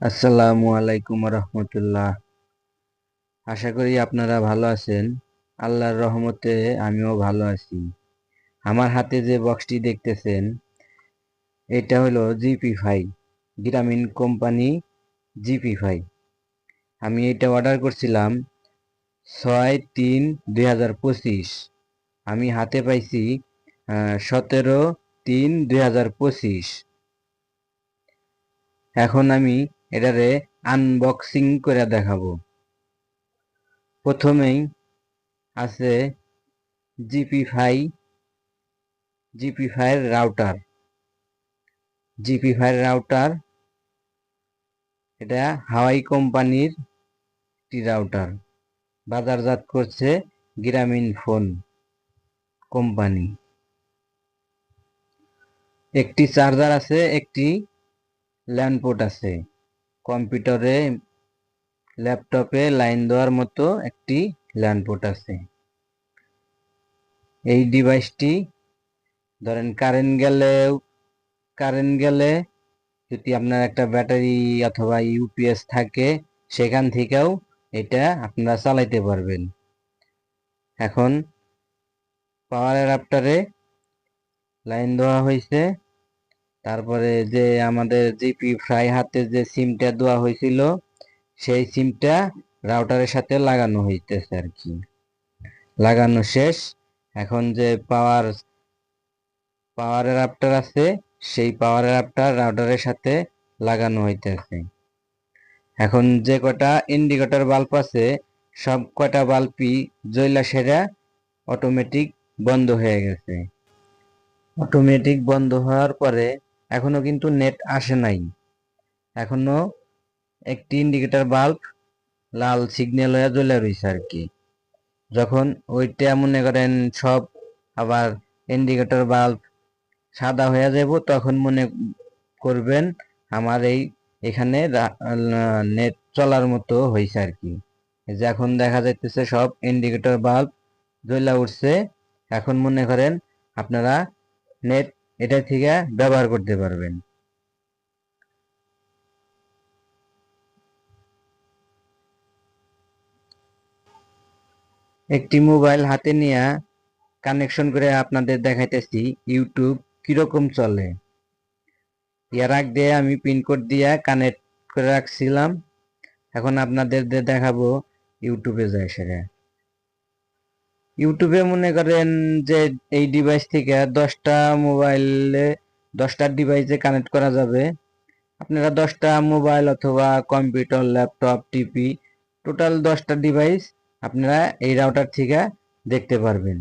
আসসালামু আলাইকুম রহমতুল্লাহ। আশা করি আপনারা ভালো আছেন। আল্লাহর রহমতে আমিও ভালো আছি। আমার হাতে যে বক্সটি দেখতেছেন, এটা হলো GP Fi Grameen company GP Fi আমি এটা অর্ডার করছিলাম ছয় তিন দুই হাজার পঁচিশ। আমি হাতে পাইছি সতেরো তিন দুই হাজার পঁচিশ। এখন আমি এটারে আনবক্সিং করে দেখাবো। প্রথমেই আছে জিপি ফাই জিপি ফাইয়ের রাউটার জিপি ফাইয়ের রাউটার এটা হাওয়াই কোম্পানির একটি রাউটার বাজারজাত করছে গ্রামীণ ফোন কোম্পানি একটি চার্জার আছে, একটি ল্যান্ডপোর্ট আছে। কম্পিউটারে, ল্যাপটপে লাইন দেওয়ার মতো একটি ল্যান্ডপোর্ট আছে। এই ডিভাইসটি ধরেন কারেন্ট গেলে কারেন্ট গেলে যদি আপনার একটা ব্যাটারি অথবা ইউপিএস থাকে, সেখান থেকেও এটা আপনারা চালাইতে পারবেন। এখন পাওয়ার অ্যাডাপ্টারে লাইন দেওয়া হয়েছে। তারপরে যে আমাদের জিপি ফ্রাই হাতে যে সিমটা দেওয়া হয়েছিল, সেই সিমটা রাউটারের সাথে লাগানো হইতেছে আর কি। লাগানো শেষ। এখন যে পাওয়ার পাওয়ার অ্যাডাপ্টার আছে, সেই পাওয়ার অ্যাডাপ্টার রাউটারের সাথে লাগানো হইতেছে। এখন যে কটা ইন্ডিকেটর বাল্ব আছে, সব কটা বাল্বই জৈলা সেরা অটোমেটিক বন্ধ হয়ে গেছে। অটোমেটিক বন্ধ হওয়ার পরে এখনও কিন্তু নেট আসে নাই। এখনও একটি ইন্ডিকেটর বাল্ব লাল সিগন্যাল হয়ে জ্বলে রয়েছে আর কি। যখন ওইটা মনে করেন সব আবার ইন্ডিকেটর বাল্ব সাদা হয়ে যাব তখন মনে করবেন আমার এই এখানে নেট চলার মতো হয়েছে আর কি। এখন দেখা যাইতেছে সব ইন্ডিকেটর বাল্ব জ্বলা উঠছে। এখন মনে করেন আপনারা নেট এটা থেকে ব্যবহার করতে পারবেন। একটি মোবাইল হাতে নিয়ে কানেকশন করে আপনাদের দেখাইতেছি ইউটিউব কীরকম চলে। এর আগ দিয়ে আমি পিনকোড দিয়ে কানেক্ট করে রাখছিলাম, এখন আপনাদের দেখাবো ইউটিউবে যায় সেটা ইউটিউবে মনে করেন যে এই ডিভাইস থেকে দশটা মোবাইলে দশটা ডিভাইসে কানেক্ট করা যাবে। আপনারা দশটা মোবাইল অথবা কম্পিউটার ল্যাপটপ টিভি টোটাল দশটা ডিভাইস আপনারা এই রাউটার থেকে দেখতে পারবেন।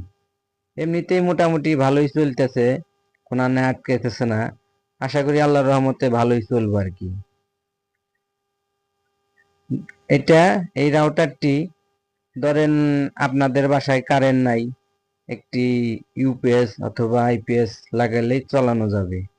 এমনিতেই মোটামুটি ভালোই চলতেছে কোনানে আটকেতেছে না। আশা করি আল্লাহর রহমতে ভালোই চলবে আর কি। এটা, এই রাউটারটি ধরেন আপনাদের বাসায় কারেন্ট নাই একটি ইউপিএস অথবা আইপিএস লাগালেই চালানো যাবে।